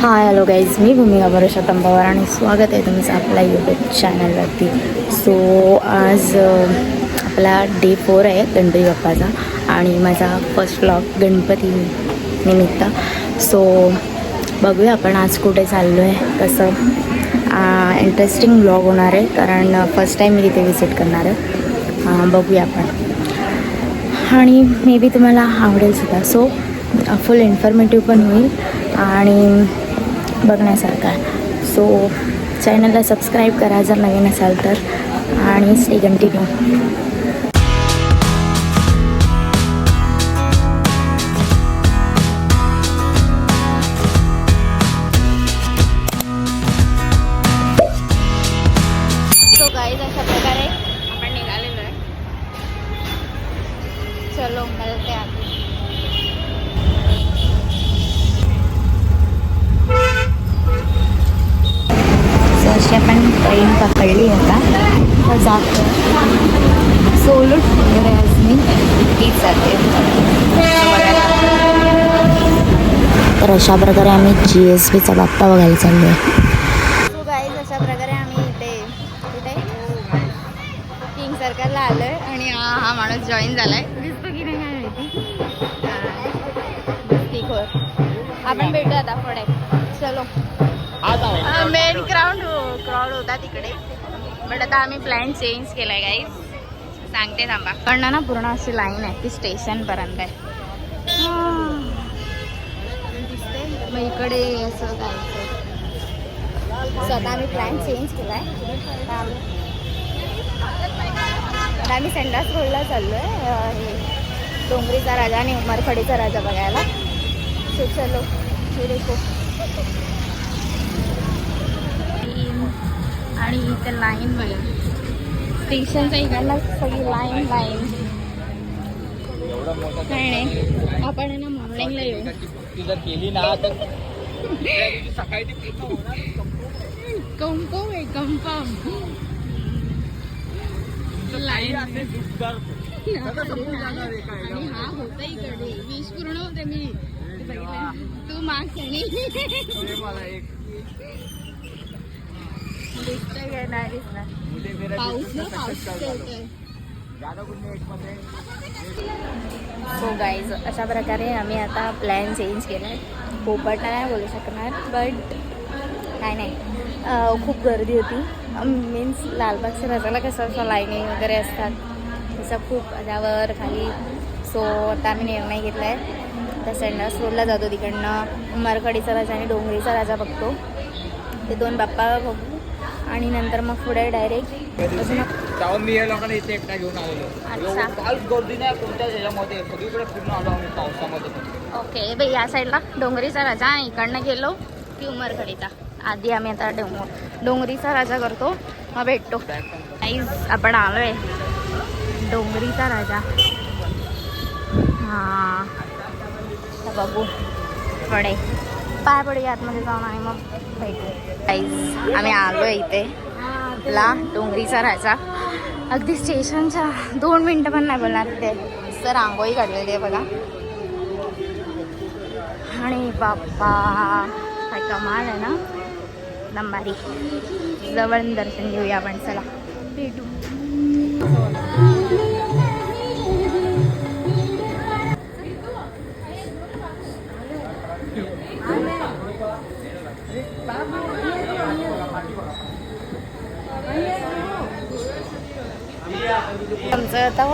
Hi hello guys मी भूमिका परषोत्तम पवार आणि स्वागत आहे तुमचं आपल्या यूट्यूब चॅनलवरती सो आज आपला डे फोर आहे गणपती बाप्पाचा आणि माझा फर्स्ट व्लॉग गणपती निमित्त. सो बघूया आपण आज कुठे चाललो आहे कसं इंटरेस्टिंग व्लॉग होणार आहे कारण फर्स्ट टाईम मी तिथे व्हिजिट करणार आहे. बघूया आपण. आणि मे बी तुम्हाला आवडेल सुद्धा. सो फुल इन्फॉर्मेटिव्ह पण होईल आणि बघण्यासारखा आहे. सो चॅनलला सबस्क्राईब करा जर नवीन असाल तर. आणि स्टे कंटिन्यू आता तर जातो सोलो ट्रेन आहे आज मी तीच जाते. तर अशा प्रकारे आम्ही जी एस बीचा बाप्पा बघायला चाललो आहे अशा प्रकारे आम्ही इथे कुठे किंग सर्कलला आलो आहे आणि हा हा माणूस जॉईन झाला आहे दिसतो की नाही माहिती? आपण भेटू आता पुढे. चलो. मेन क्राऊड क्राऊड होता तिकडे. बट आता आम्ही प्लॅन चेंज केलाय गाईज सांगते थांबा. पण ना पूर्ण अशी लाईन आहे ती स्टेशन पर्यंत आहे. मग इकडे असं जायचं. स्वतः आम्ही प्लॅन चेंज केलाय. आहे आम्ही आता आम्ही रोडला चाललो आहे डोंगरीचा राजा आणि उमरखडीचा राजा बघायला. सो चलो हे देखो आणि इथे लाईन मिळेल स्टेशनच्या इकडला सगळी लाईन लाईन काय नाही. आपण आहे ना मॉर्निंगला येऊ. केली ना तर दुसऱ्या आहे कन्फर्म आणि हा होता इकडे. विष पूर्ण होते मी. तू मार्क्स मला एक. सो गाईज अशा प्रकारे आम्ही आता प्लॅन चेंज केला आहे पोपट नाही बोलू शकणार बट काय नाही. खूप गर्दी होती. मीन्स लालबागच्या राजाला कसं असं लाईनिंग वगैरे असतात तसं खूप त्यावर खाली. सो आता आम्ही निर्णय घेतला आहे आता सेंडास रोडला जातो तिकडनं. मरकडीचा राजा आणि डोंगरीचा राजा बघतो. ते दोन बाप्पा बघू आणि नंतर मग पुढे डायरेक्ट तेव्हा मी या लोकांना इथे एकटा घेऊन आलेलो. अच्छा. काहीच गर्दी नाही कोणत्याच ह्याच्यामध्ये? सगळीकडे फिरून आलो आम्ही पावसामध्ये पण. ओके बाई या साईडला डोंगरीचा राजा इकडनं गेलो की उमरखडीचा आधी आम्ही आता डोंगर डोंगरीचा राजा करतो मग भेटतो. आईज आपण आलोय. डोंगरीचा राजा. हां. आता बघू. पडे पाय पडे आतमध्ये जाऊन आणि मग भेटू. आम्ही आलोय इथे. आपला डोंगरीचा राजा. अगदी स्टेशनच्या दोन मिनटं पण नाही बोलणार तिथे सर रांगोळी काढलेली आहे बघा. आणि बाप्पा काय कमाल आहे ना? लंबारी. जवळ दर्शन घेऊया आपण चला. भेटू. आमचं आता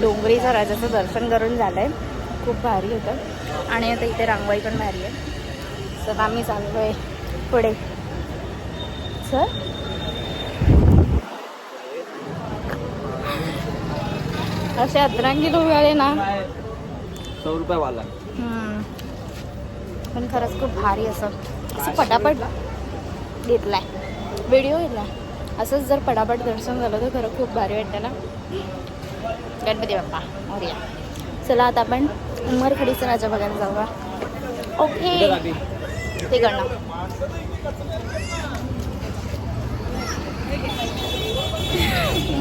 डोंगरीचा राजाचं दर्शन करून झालं आहे खूप भारी होतं. आणि आता इथे रांगोळी पण भारी आहे. तर आम्ही चाललो आहे पुढे. सर असे अतरांगी डोंगाळे ना. सौ रुपये वाला. पण खरंच खूप भारी असं. असं पटापट घेतलाय. व्हिडिओ घेतलाय. असंच जर पटापट दर्शन झालं तर खरं खूप भारी वाटतं ना. गणपती बाप्पा मोरया. चला आता आपण उमरखडीचा राजा बघायला जाऊया. ओके ते करणार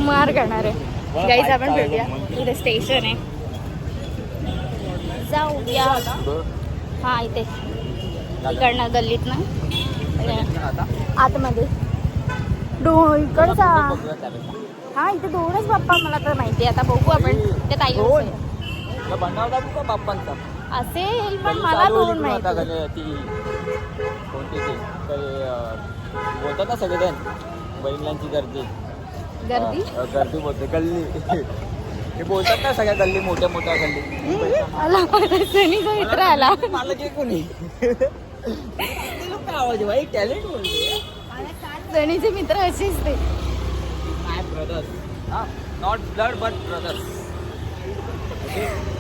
मार करणार आहे गाईज आपण भेटूया. इथे स्टेशन आहे. जाऊया. हा इथे. इकडनं गल्लीत ना. आता? आतमध्ये. डो इकडचा. हा इथे दोनच बाप्पा मला तर माहिती आता बघू आपण. त्या ताई बनवता का बाप्पांचा? असेल पण मला दोन माहिती. कोणती ती? बोलतात ना सगळेजण. बैलांची गर्दी. गर्दी? गर्दी बोलते. गल्ली. ते बोलतात ना सगळ्या गल्ली मोठ्या मोठ्या गल्ली आला मित्र आला. मला जे कोणी आवाज आहे भाई टॅलेंट बोलते सनीचे मित्र असेच ते. My brothers not blood but brothers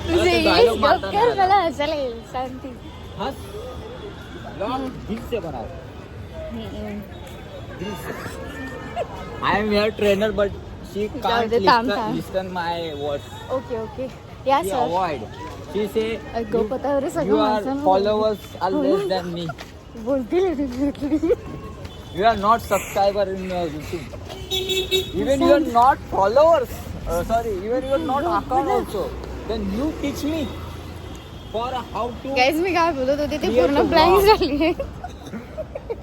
तुझे इंग्लिश कर मला हसायला येईल शांती. हस लॉन्ग दिल से बनाओ हम्म. दिल से I am here trainer but she can't. Listen my words okay okay yeah sir avoid say you are less than me बोलतील exactly. You are not subscriber in YouTube. Even you are not followers. Uh, sorry, even you are not account also. Then you teach me for how to. Guys, मी काय बोलत होते ते पूर्ण blank. झाली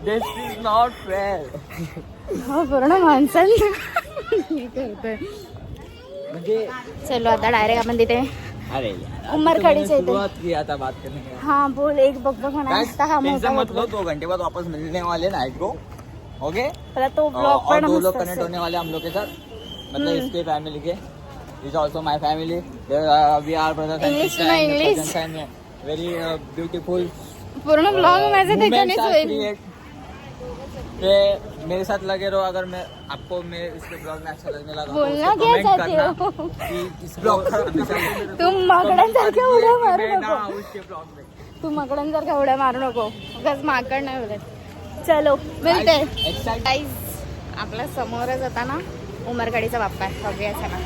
This is not fair. हा पूर्ण माणसांना हे करतोय म्हणजे चलो आता डायरेक्ट आपण तिथे अरे उमरखेडीच्या इथे. शुरुआत की आता बात करने. हा बोल एक बग बग म्हणा Guys, असता हा मोठा टेंशन मत लो दो घंटे बाद वापस मिलने वाले नाइट को ओके मला तो ब्लॉग पण दो लोग कनेक्ट. होने वाले हम लोग के साथ मतलब. इसके family K is also my family we are brothers ना English. वेरी ब्यूटीफुल पूर्ण ब्लॉग माझा त्याच्यानेच होईल ते मेरे साथ लगे रहो अगर मैं आपको मैं इसके ब्लॉग में अच्छा लगने लगा तो बोलना क्या चाहते हो? कि इस ब्लॉग तुम माकडांसारख्या उड्या मारू नको। उसके ब्लॉग में। तू माकडांसारख्या उड्या मारू नको। उगाच माकड नाही बोलत चलो मिळते एक्साइट गाईज आपल्या समोरच होता ना उमरगाडीचा बाप्पा आहे. बघूया चला.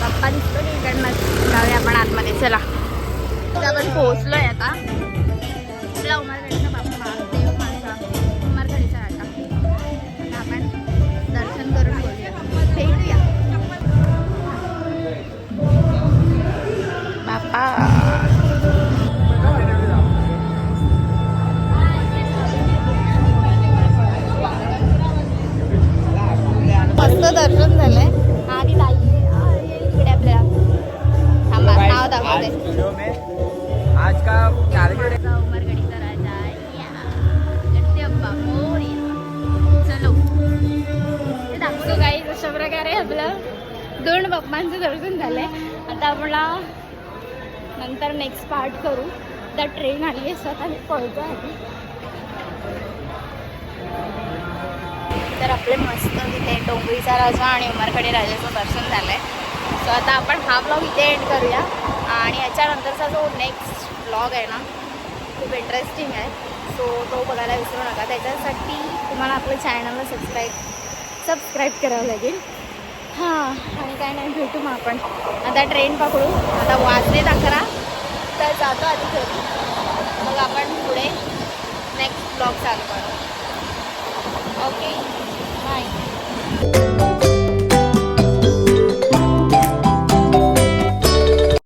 बाप्पा दिसतो की इकडनं जाऊया आपण आतमध्ये. चला. आपण पोहोचलोय आता. आपला उमरगाडीचा बाप्पा. दर्शन झालंय. हा. हा, येईल इकडे आपल्याला थांबा नाव दाखवते. आज का उमरगडीचा राजा मोरया. चलो. ते दाखवतो काही अशा प्रकारे आपलं दोन बाप्पांचं दर्शन झालंय. आता आपला नंतर नेक्स्ट पार्ट करू. त्या ट्रेन आली आहे स्वतः पळतो आधी. तर आपले मस्त तिथे डोंगरीचा राजा आणि उमरकडे राजाचं दर्शन झालंय. सो आता आपण हा ब्लॉग इथे एंड करूया. आणि याच्यानंतरचा जो नेक्स्ट ब्लॉग आहे ना खूप इंटरेस्टिंग आहे. सो तो बघायला विसरू नका. त्याच्यासाठी तुम्हाला आपल्या चॅनलला सबस्क्राईब सबस्क्राईब करावं लागेल. हां आणि काय नाही भेटू मग आपण. आता ट्रेन पकडू. आता वाजलेत अकरा. तर जातो आधी घरी. मग आपण पुढे नेक्स्ट ब्लॉग चालू करू. ओके は。